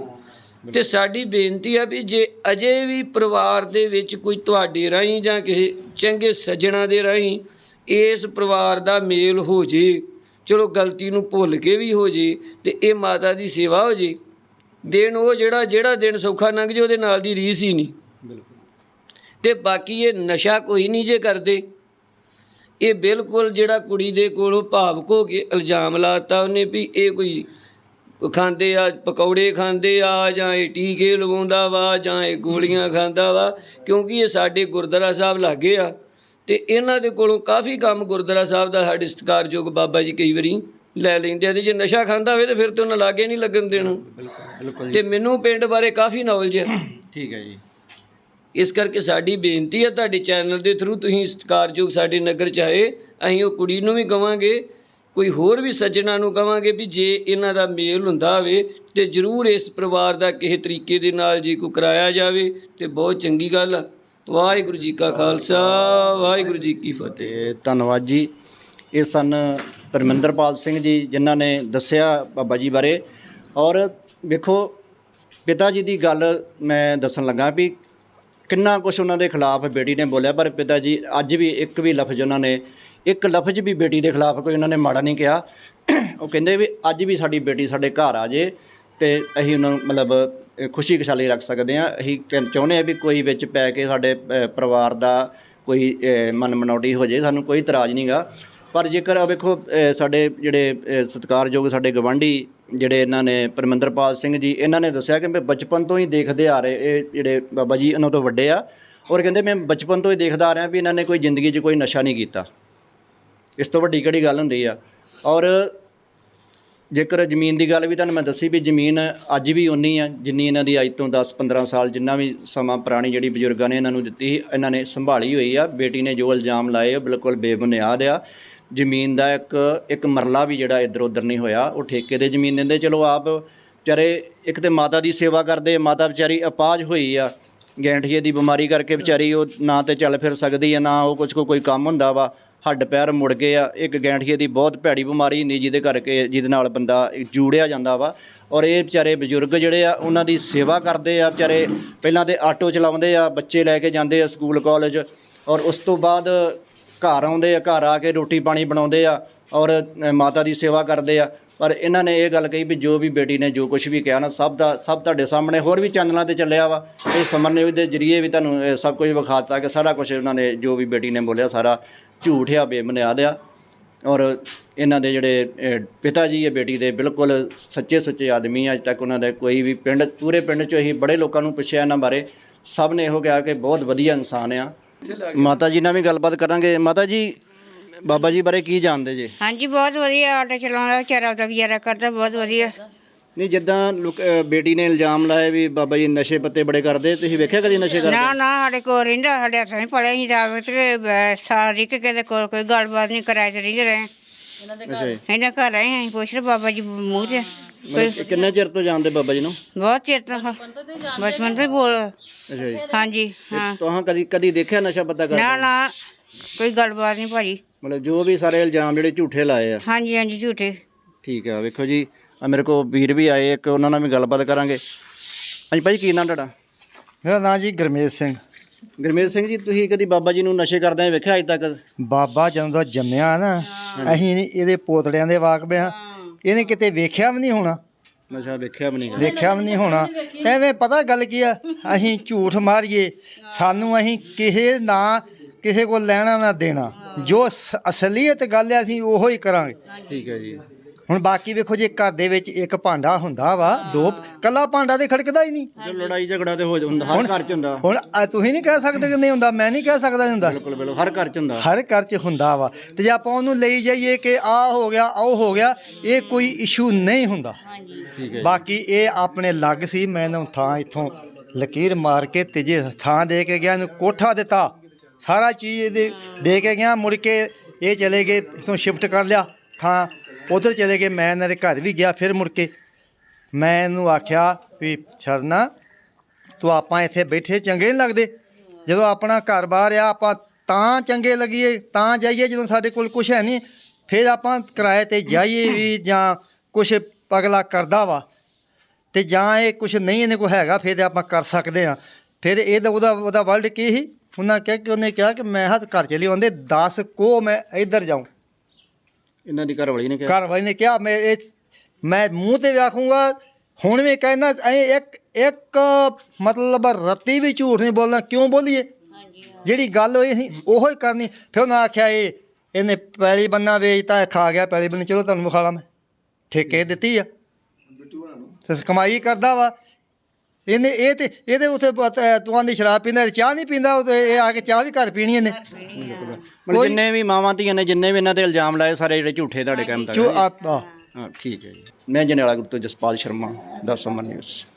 ਤੇ ਸਾਡੀ ਬੇਨਤੀ ਆ ਵੀ ਜੇ ਅਜੇ ਵੀ ਪਰਿਵਾਰ ਦੇ ਵਿੱਚ ਕੋਈ ਤੁਹਾਡੇ ਰਾਹੀਂ ਜਾਂ ਕਿਸੇ ਚੰਗੇ ਸੱਜਣਾ ਦੇ ਰਾਹੀਂ ਇਸ ਪਰਿਵਾਰ ਦਾ ਮੇਲ ਹੋ ਜੇ, ਚਲੋ ਗਲਤੀ ਨੂੰ ਭੁੱਲ ਕੇ ਵੀ ਹੋ ਜੇ ਤੇ ਇਹ ਮਾਤਾ ਦੀ ਸੇਵਾ ਹੋ ਜੇ, ਦਿਨ ਉਹ ਜਿਹੜਾ ਜਿਹੜਾ ਦਿਨ ਸੌਖਾ ਲੰਘ ਜੇ, ਉਹਦੇ ਨਾਲ ਦੀ ਰੀਸ ਹੀ ਨਹੀਂ। ਬਿਲਕੁਲ। ਤੇ ਬਾਕੀ ਇਹ ਨਸ਼ਾ ਕੋਈ ਨਹੀਂ ਜੇ ਕਰਦੇ। ਇਹ ਬਿਲਕੁਲ ਜਿਹੜਾ ਕੁੜੀ ਦੇ ਕੋਲੋਂ ਭਾਵਕ ਹੋ ਕੇ ਇਲਜ਼ਾਮ ਲਾਤਾ ਉਹਨੇ ਵੀ ਇਹ ਕੋਈ ਖਾਂਦੇ ਆ ਪਕੌੜੇ ਖਾਂਦੇ ਆ ਜਾਂ ਇਹ ਟੀਕੇ ਲਵਾਉਂਦਾ ਵਾ ਜਾਂ ਇਹ ਗੋਲੀਆਂ ਖਾਂਦਾ ਵਾ ਕਿਉਂਕਿ ਇਹ ਸਾਡੇ ਗੁਰਦੁਆਰਾ ਸਾਹਿਬ ਲਾਗੇ ਆ। ਤੇ ਇਹਨਾਂ ਦੇ ਕੋਲੋਂ ਕਾਫੀ ਕੰਮ ਗੁਰਦੁਆਰਾ ਸਾਹਿਬ ਦਾ ਸਾਡੇ ਸਤਿਕਾਰਯੋਗ ਬਾਬਾ ਜੀ ਕਈ ਵਾਰੀ ਲੈ ਲੈਂਦੇ ਆ ਤੇ ਜੇ ਨਸ਼ਾ ਖਾਂਦਾ ਹੋਵੇ ਤੇ ਫਿਰ ਤੇ ਉਹਨਾਂ ਲਾਗੇ ਨਹੀਂ ਲੱਗਣ ਦੇਣਾ। ਬਿਲਕੁਲ ਬਿਲਕੁਲ ਤੇ ਮੈਨੂੰ ਪਿੰਡ ਬਾਰੇ ਕਾਫੀ ਨੌਲੇਜ ਹੈ ਠੀਕ ਹੈ ਜੀ। ਇਸ ਕਰਕੇ ਸਾਡੀ ਬੇਨਤੀ ਹੈ ਤੁਹਾਡੇ ਚੈਨਲ ਦੇ ਥਰੂ ਤੁਸੀਂ ਸਤਿਕਾਰਯੋਗ ਸਾਡੇ ਨਗਰ ਚ ਆਏ, ਅਸੀਂ ਉਹ ਕੁੜੀ ਨੂੰ ਵੀ ਕਵਾਂਗੇ, ਕੋਈ ਹੋਰ ਵੀ ਸੱਜਣਾ ਨੂੰ ਕਵਾਂਗੇ ਵੀ ਜੇ ਇਹਨਾਂ ਦਾ ਮੇਲ ਹੁੰਦਾ ਹੋਵੇ ਤੇ ਜ਼ਰੂਰ ਇਸ ਪਰਿਵਾਰ ਦਾ ਕਿਸੇ ਤਰੀਕੇ ਦੇ ਨਾਲ ਜੇ ਕੋਈ ਕਰਾਇਆ ਜਾਵੇ ਤੇ ਬਹੁਤ ਚੰਗੀ ਗੱਲ ਆ। ਵਾਹਿਗੁਰੂ ਜੀ ਕਾ ਖਾਲਸਾ, ਵਾਹਿਗੁਰੂ ਜੀ ਕੀ ਫਤਿਹ। ਧੰਨਵਾਦ ਜੀ। ਇਹ ਸਨ ਪਰਮਿੰਦਰਪਾਲ ਸਿੰਘ ਜੀ ਜਿਨ੍ਹਾਂ ਨੇ ਦੱਸਿਆ ਬਾਬਾ ਜੀ ਬਾਰੇ। ਔਰ ਵੇਖੋ, ਪਿਤਾ ਜੀ ਦੀ ਗੱਲ ਮੈਂ ਦੱਸਣ ਲੱਗਾ ਵੀ ਕਿੰਨਾ ਕੁਝ ਉਹਨਾਂ ਦੇ ਖਿਲਾਫ ਬੇਟੀ ਨੇ ਬੋਲਿਆ, ਪਰ ਪਿਤਾ ਜੀ, ਅੱਜ ਵੀ ਇੱਕ ਵੀ ਲਫ਼ਜ਼ ਉਹਨਾਂ ਨੇ, ਇੱਕ ਲਫ਼ਜ਼ ਵੀ ਬੇਟੀ ਦੇ ਖਿਲਾਫ ਕੋਈ ਉਹਨਾਂ ਨੇ ਮਾੜਾ ਨਹੀਂ ਕਿਹਾ। ਉਹ ਕਹਿੰਦੇ ਵੀ ਅੱਜ ਵੀ ਸਾਡੀ ਬੇਟੀ ਸਾਡੇ ਘਰ ਆ ਜੇ ਤੇ ਅਸੀਂ ਉਹਨਾਂ ਨੂੰ ਮਤਲਬ ਖੁਸ਼ੀ ਖੁਸ਼ਹਾਲੀ ਰੱਖ ਸਕਦੇ ਹਾਂ। ਅਸੀਂ ਕਹਿ- ਚਾਹੁੰਦੇ ਹਾਂ ਵੀ ਕੋਈ ਵਿੱਚ ਪੈ ਕੇ ਸਾਡੇ ਪਰਿਵਾਰ ਦਾ ਕੋਈ ਮਨ ਮਨੌਟੀ ਹੋ ਜੇ, ਸਾਨੂੰ ਕੋਈ ਇਤਰਾਜ਼ ਨਹੀਂਗਾ ਪਰ ਜੇਕਰ ਆ ਵੇਖੋ ਸਾਡੇ ਜਿਹੜੇ ਸਤਿਕਾਰਯੋਗ ਸਾਡੇ ਗਵਾਂਢੀ ਜਿਹੜੇ ਇਹਨਾਂ ਨੇ, ਪਰਮਿੰਦਰਪਾਲ ਸਿੰਘ ਜੀ, ਇਹਨਾਂ ਨੇ ਦੱਸਿਆ ਕਿ ਮੈਂ ਬਚਪਨ ਤੋਂ ਹੀ ਦੇਖਦੇ ਆ ਰਹੇ, ਇਹ ਜਿਹੜੇ ਬਾਬਾ ਜੀ ਇਹਨਾਂ ਤੋਂ ਵੱਡੇ ਆ, ਔਰ ਕਹਿੰਦੇ ਮੈਂ ਬਚਪਨ ਤੋਂ ਹੀ ਦੇਖਦਾ ਆ ਰਿਹਾ ਵੀ ਇਹਨਾਂ ਨੇ ਕੋਈ ਜ਼ਿੰਦਗੀ 'ਚ ਕੋਈ ਨਸ਼ਾ ਨਹੀਂ ਕੀਤਾ। ਇਸ ਤੋਂ ਵੱਡੀ ਕਿਹੜੀ ਗੱਲ ਹੁੰਦੀ ਆ? ਔਰ ਜੇਕਰ ਜ਼ਮੀਨ ਦੀ ਗੱਲ ਵੀ ਤੁਹਾਨੂੰ ਮੈਂ ਦੱਸੀ ਵੀ ਜ਼ਮੀਨ ਅੱਜ ਵੀ ਉਨੀ ਆ, ਜਿੰਨੀ ਇਹਨਾਂ ਦੀ ਅੱਜ ਤੋਂ 10 15 ਸਾਲ ਜਿੰਨਾ ਵੀ ਸਮਾਂ ਪੁਰਾਣੀ ਜਿਹੜੀ ਬਜ਼ੁਰਗਾਂ ਨੇ ਇਹਨਾਂ ਨੂੰ ਦਿੱਤੀ ਸੀ, ਇਹਨਾਂ ਨੇ ਸੰਭਾਲੀ ਹੋਈ ਆ, ਬੇਟੀ ਨੇ ਜੋ ਇਲਜ਼ਾਮ ਲਾਏ ਉਹ ਬਿਲਕੁਲ ਬੇਬੁਨਿਆਦ ਆ। ਜ਼ਮੀਨ ਦਾ ਇੱਕ ਇੱਕ ਮਰਲਾ ਵੀ ਜਿਹੜਾ ਇੱਧਰ ਉੱਧਰ ਨਹੀਂ ਹੋਇਆ, ਉਹ ਠੇਕੇ 'ਤੇ ਜ਼ਮੀਨ ਦਿੰਦੇ ਚਲੋ ਆਪ ਵਿਚਾਰੇ ਇੱਕ ਤਾਂ ਮਾਤਾ ਦੀ ਸੇਵਾ ਕਰਦੇ, ਮਾਤਾ ਵਿਚਾਰੀ ਅਪਾਜ ਹੋਈ ਆ, ਗੈਂਠੀਏ ਦੀ ਬਿਮਾਰੀ ਕਰਕੇ ਵਿਚਾਰੀ ਉਹ ਨਾ ਤੇ ਚੱਲ ਫਿਰ ਸਕਦੀ ਆ, ਨਾ ਉਹ ਕੁਝ ਕੋ ਕੋਈ ਕੰਮ ਹੁੰਦਾ ਵਾ, ਹੱਡ ਪੈਰ ਮੁੜ ਗਏ ਆ। ਇੱਕ ਗੈਂਠੀਏ ਦੀ ਬਹੁਤ ਭੈੜੀ ਬਿਮਾਰੀ ਹੁੰਦੀ, ਜਿਹਦੇ ਕਰਕੇ ਜਿਹਦੇ ਨਾਲ ਬੰਦਾ ਜੂੜਿਆ ਜਾਂਦਾ ਵਾ। ਔਰ ਇਹ ਵਿਚਾਰੇ ਬਜ਼ੁਰਗ ਜਿਹੜੇ ਆ, ਉਹਨਾਂ ਦੀ ਸੇਵਾ ਕਰਦੇ ਆ, ਵਿਚਾਰੇ ਪਹਿਲਾਂ ਤੇ ਆਟੋ ਚਲਾਉਂਦੇ ਆ, ਬੱਚੇ ਲੈ ਕੇ ਜਾਂਦੇ ਆ ਸਕੂਲ, ਕਾਲਜ। ਔਰ ਉਸ ਤੋਂ ਬਾਅਦ ਘਰ ਆਉਂਦੇ ਆ, ਘਰ ਆ ਕੇ ਰੋਟੀ ਪਾਣੀ ਬਣਾਉਂਦੇ ਆ ਔਰ ਮਾਤਾ ਦੀ ਸੇਵਾ ਕਰਦੇ ਆ। ਪਰ ਇਹਨਾਂ ਨੇ ਇਹ ਗੱਲ ਕਹੀ ਵੀ ਜੋ ਵੀ ਬੇਟੀ ਨੇ ਜੋ ਕੁਝ ਵੀ ਕਿਹਾ ਨਾ, ਸਭ ਦਾ, ਸਭ ਤੁਹਾਡੇ ਸਾਹਮਣੇ, ਹੋਰ ਵੀ ਚੈਨਲਾਂ ਤੇ ਚੱਲਿਆ ਵਾ। ਇਹ ਸਮਰ ਨਿਊਜ਼ ਦੇ ਜਰੀਏ ਵੀ ਤੁਹਾਨੂੰ ਸਭ ਕੁਝ ਵਿਖਾਤਾ ਕਿ ਸਾਰਾ ਕੁਝ ਉਹਨਾਂ ਨੇ, ਜੋ ਵੀ ਬੇਟੀ ਨੇ ਬੋਲਿਆ, ਸਾਰਾ ਝੂਠ ਆ ਬੇਬੁਨਿਆਦ ਆ। ਔਰ ਇਹਨਾਂ ਦੇ ਜਿਹੜੇ ਪਿਤਾ ਜੀ ਇਹ ਬੇਟੀ ਦੇ ਬਿਲਕੁਲ ਸੱਚੇ ਸੁੱਚੇ ਆਦਮੀ ਅੱਜ ਤੱਕ ਉਹਨਾਂ ਦਾ ਕੋਈ ਵੀ ਪਿੰਡ, ਪੂਰੇ ਪਿੰਡ ਚੋਂ ਹੀ ਬੜੇ ਲੋਕਾਂ ਨੂੰ ਪੁੱਛਿਆ ਇਹਨਾਂ ਬਾਰੇ। ਸਭ ਨੇ ਇਹੋ ਕਿਹਾ ਕਿ ਬਹੁਤ ਵਧੀਆ ਇਨਸਾਨ ਆ। ਮਾਤਾ ਜੀ ਨਾਲ ਵੀ ਗੱਲਬਾਤ ਕਰਾਂਗੇ। ਮਾਤਾ ਜੀ ਬਾਬਾ ਜੀ ਬਾਰੇ ਕੀ ਜਾਣਦੇ ਜੀ? ਹਾਂਜੀ ਬਹੁਤ ਵਧੀਆ ਆਟੋ ਚਲਾਉਂਦਾ ਵਿਚਾਰਾ ਉਹਦਾ ਗੁਜ਼ਾਰਾ ਕਰਦਾ ਬਹੁਤ ਵਧੀਆ। ਨਹੀਂ ਜਿੱਦਾਂ ਲੋਕ- ਬੇਟੀ ਨੇ ਇਲਜ਼ਾਮ ਲਾਇਆ ਵੀ ਬਾਬਾ ਜੀ ਨਸ਼ੇ ਪੱਤੇ ਬੜੇ ਕਰਦੇ ਤੁਸੀਂ ਵੇਖਿਆ ਕਦੀ ਨਸ਼ੇ ਕਰਦੇ? ਨਾ ਨਾ ਸਾਡੇ ਕੋਲ ਰਹਿੰਦਾ ਸਾਡੇ ਹੱਥਾਂ ਨਹੀਂ ਪੜਿਆ ਸੀ ਰਾਵਤ ਤੇ ਸਾਰੀ ਕਿ ਕਿਤੇ ਕੋਲ ਕੋਈ ਗੱਲਬਾਤ ਨਹੀਂ ਕਰਾਇਆ ਤੇ ਰਹਿੰਦੇ ਰਹੇ। ਅੱਛਾ ਜੀ। ਇਹਨਾਂ ਘਰ ਆਏ ਅਸੀਂ ਪੁੱਛ ਬਾਬਾ ਜੀ ਮੂੰਹ ਤੇ। ਮਤਲਬ ਕਿੰਨੇ ਚਿਰ ਤੋਂ ਜਾਣਦੇ ਬਾਬਾ ਜੀ ਨੂੰ? ਬਹੁਤ ਚਿਰ ਤੋਂ ਬਚਪਨ ਤੋਂ ਹੀ ਬੋਲ ਅੱਛਾ ਜੀ। ਹਾਂਜੀ ਹਾਂ। ਤੁਹਾਂ ਕਦੀ ਕਦੀ ਦੇਖਿਆ ਨਸ਼ਾ ਪੱਤਾ ਕਰਦੇ ਨਾ ਨਾ ਕੋਈ ਗੱਲਬਾਤ ਨਹੀਂ ਭਾਜੀ। ਮਤਲਬ ਜੋ ਵੀ ਸਾਰੇ ਇਲਜ਼ਾਮ ਜਿਹੜੇ ਝੂਠੇ ਲਾਏ ਆ। ਹਾਂਜੀ ਹਾਂਜੀ ਝੂਠੇ। ਠੀਕ ਆ ਵੇਖੋ ਜੀ ਆ ਮੇਰੇ ਕੋਲ ਵੀਰ ਵੀ ਆਏ ਇੱਕ ਉਹਨਾਂ ਨਾਲ ਵੀ ਗੱਲਬਾਤ ਕਰਾਂਗੇ। ਹਾਂਜੀ ਭਾਈ ਕੀ ਨਾਮ ਤੁਹਾਡਾ? ਮੇਰਾ ਨਾਂ ਜੀ ਗਰਮੇਸ਼ ਸਿੰਘ। ਗੁਰਮੇਲ ਸਿੰਘ ਜੀ ਤੁਸੀਂ ਕਦੀ ਬਾਬਾ ਜੀ ਨੂੰ ਨਸ਼ੇ ਕਰਦਿਆਂ ਵੇਖਿਆ ਅਜ ਤੱਕ? ਬਾਬਾ ਜਦੋਂ ਦਾ ਜੰਮਿਆ ਨਾ ਅਸੀਂ ਇਹਦੇ ਪੋਤੜਿਆਂ ਦੇ ਵਾਕਫ ਹਾਂ ਇਹਨੇ ਕਿਤੇ ਵੇਖਿਆ ਵੀ ਨਹੀਂ ਹੋਣਾ। ਨਸ਼ਾ ਵੇਖਿਆ ਵੀ ਨਹੀਂ। ਵੇਖਿਆ ਵੀ ਨਹੀਂ ਹੋਣਾ। ਐਵੇਂ ਪਤਾ ਗੱਲ ਕੀ ਆ ਅਸੀਂ ਝੂਠ ਮਾਰੀਏ। ਸਾਨੂੰ ਅਸੀਂ ਕਿਸੇ ਨਾ ਕਿਸੇ ਕੋਲ ਲੈਣਾ ਨਾ ਦੇਣਾ। ਜੋ ਸ- ਅਸਲੀਅਤ ਗੱਲ ਆ ਅਸੀਂ ਉਹੋ ਹੀ ਕਰਾਂਗੇ। ਠੀਕ ਹੈ ਜੀ। ਹੁਣ ਬਾਕੀ ਵੇਖੋ ਜੇ ਘਰ ਦੇ ਵਿੱਚ ਇੱਕ ਭਾਂਡਾ ਹੁੰਦਾ ਵਾ ਦੋ ਕੱਲਾ ਭਾਂਡਾ ਤੇ ਖੜਕਦਾ ਹੀ ਨਹੀਂ। ਜੋ ਲੜਾਈ ਝਗੜਾ ਤੇ ਹੋ ਜਾਂਦਾ ਹਰ ਘਰ ਚ ਹੁੰਦਾ। ਹੁਣ ਤੁਸੀਂ ਨਹੀਂ ਕਹਿ ਸਕਦੇ ਕਿ ਨਹੀਂ ਹੁੰਦਾ ਮੈਂ ਨਹੀਂ ਕਹਿ ਸਕਦਾ ਹੁੰਦਾ। ਬਿਲਕੁਲ ਬਿਲਕੁਲ ਹਰ ਘਰ ਚ ਹੁੰਦਾ। ਹਰ ਘਰ 'ਚ ਹੁੰਦਾ ਵਾ। ਤੇ ਜੇ ਆਪਾਂ ਉਹਨੂੰ ਲਈ ਜਾਈਏ ਕਿ ਆ ਹੋ ਗਿਆ ਉਹ ਹੋ ਗਿਆ ਇਹ ਕੋਈ ਇਸ਼ੂ ਨਹੀਂ ਹੁੰਦਾ। ਠੀਕ ਹੈ ਬਾਕੀ ਇਹ ਆਪਣੇ ਲੱਗ ਸੀ ਮੈਨੂੰ ਥਾਂ ਇੱਥੋਂ ਲਕੀਰ ਮਾਰ ਕੇ ਤੀਜੇ ਥਾਂ ਦੇ ਕੇ ਗਿਆ ਇਹਨੂੰ ਕੋਠਾ ਦਿੱਤਾ। ਸਾਰਾ ਚੀਜ਼ ਇਹਦੇ ਦੇ ਕੇ ਗਿਆ ਮੁੜ ਕੇ ਇਹ ਚਲੇ ਗਏ ਇਥੋਂ ਸ਼ਿਫਟ ਕਰ ਲਿਆ। ਥਾਂ ਉਧਰ ਚਲੇ ਗਏ, ਮੈਂ ਇਹਨਾਂ ਦੇ ਘਰ ਵੀ ਗਿਆ, ਫਿਰ ਮੁੜ ਕੇ ਮੈਂ ਇਹਨੂੰ ਆਖਿਆ ਵੀ ਸ਼ਰਨਾ, ਤੂੰ ਆਪਾਂ ਇੱਥੇ ਬੈਠੇ ਚੰਗੇ ਨਹੀਂ ਲੱਗਦੇ। ਜਦੋਂ ਆਪਣਾ ਘਰ-ਬਾਰ ਆ, ਆਪਾਂ ਤਾਂ ਚੰਗੇ ਲੱਗੀਏ, ਤਾਂ ਜਾਈਏ ਜਦੋਂ ਸਾਡੇ ਕੋਲ ਕੁਝ ਹੈ ਨਹੀਂ ਫਿਰ ਆਪਾਂ ਕਿਰਾਏ ਤੇ ਜਾਈਏ ਵੀ ਜਾਂ ਕੁਝ ਅਗਲਾ ਕਰਦਾ ਵਾ। ਤੇ ਜਾਂ ਇਹ ਕੁਝ ਨਹੀਂ ਇਹਨੇ ਕੋ ਹੈਗਾ, ਫਿਰ ਤੇ ਆਪਾਂ ਕਰ ਸਕਦੇ ਆ ਫਿਰ ਇਹਦਾ ਉਹਦਾ ਉਹਦਾ ਵਰਲਡ ਕੀ ਸੀ? ਉਹਨਾਂ ਕਿਹਾ ਕਿ, ਉਹਨੇ ਕਿਹਾ ਕਿ ਮੈਂ ਹੱਥ ਘਰ ਚਲੀ ਆਉਂਦੇ 10 ਕੋ ਮੈਂ ਇੱਧਰ ਜਾਉਂ ਇਹਨਾਂ ਦੀ ਘਰ ਵਾਲੀ ਨੇ ਕਿਹਾ? ਘਰ ਵਾਲੀ ਨੇ ਕਿਹਾ ਮੈਂ ਇਹ ਮੈਂ ਮੂੰਹ ਤੇ ਆਖੂੰਗਾ ਹੁਣ ਵੀ ਕਹਿੰਦਾ ਐ ਇੱਕ ਇੱਕ ਮਤਲਬ ਰੱਤੀ ਵੀ ਝੂਠ ਨਹੀਂ ਬੋਲਣਾ ਕਿਉਂ ਬੋਲੀਏ? ਜਿਹੜੀ ਗੱਲ ਹੋਈ ਸੀ ਉਹੋ ਹੀ ਕਰਨੀ। ਫਿਰ ਉਹਨਾਂ ਆਖਿਆ ਇਹ ਇਹਨੇ ਪੈਲੀ ਬੰਨਾ ਵੇਚਤਾ ਖਾ ਗਿਆ ਪੈਲੀ ਬੰਨੀ ਚਲੋ ਤੁਹਾਨੂੰ ਵਿਖਾਲਾ ਮੈਂ। ਠੇਕੇ ਦਿੱਤੀ ਆ। ਤੇ ਕਮਾਈ ਕਰਦਾ ਵਾ। ਇਹਨੇ ਇਹ ਤੇ ਇਹਦੇ ਉਥੇ ਤੁਆਂ ਦੀ ਸ਼ਰਾਬ ਪੀਂਦਾ ਚਾਹ ਨਹੀਂ ਪੀਂਦਾ ਉਹ ਤੇ ਇਹ ਆ ਕੇ ਚਾਹ ਵੀ ਘਰ ਪੀਣੀ ਇਹਨੇ। ਮਤਲਬ ਜਿੰਨੇ ਵੀ ਮਾਵਾਂ ਧੀਆਂ ਨੇ ਜਿੰਨੇ ਵੀ ਇਹਨਾਂ ਤੇ ਇਲਜ਼ਾਮ ਲਾਏ ਸਾਰੇ ਜਿਹੜੇ ਝੂਠੇ ਤੁਹਾਡੇ ਕਹਿਣ ਤੱਕ ਆ ਆ- ਹਾਂ ਠੀਕ ਹੈ ਜੀ। ਮੈਂ ਜਨੇਲਾ ਗਰੁੱਪ ਤੋਂ ਜਸਪਾਲ ਸ਼ਰਮਾ ਦਾ ਸਮਰ ਨਿਊਜ਼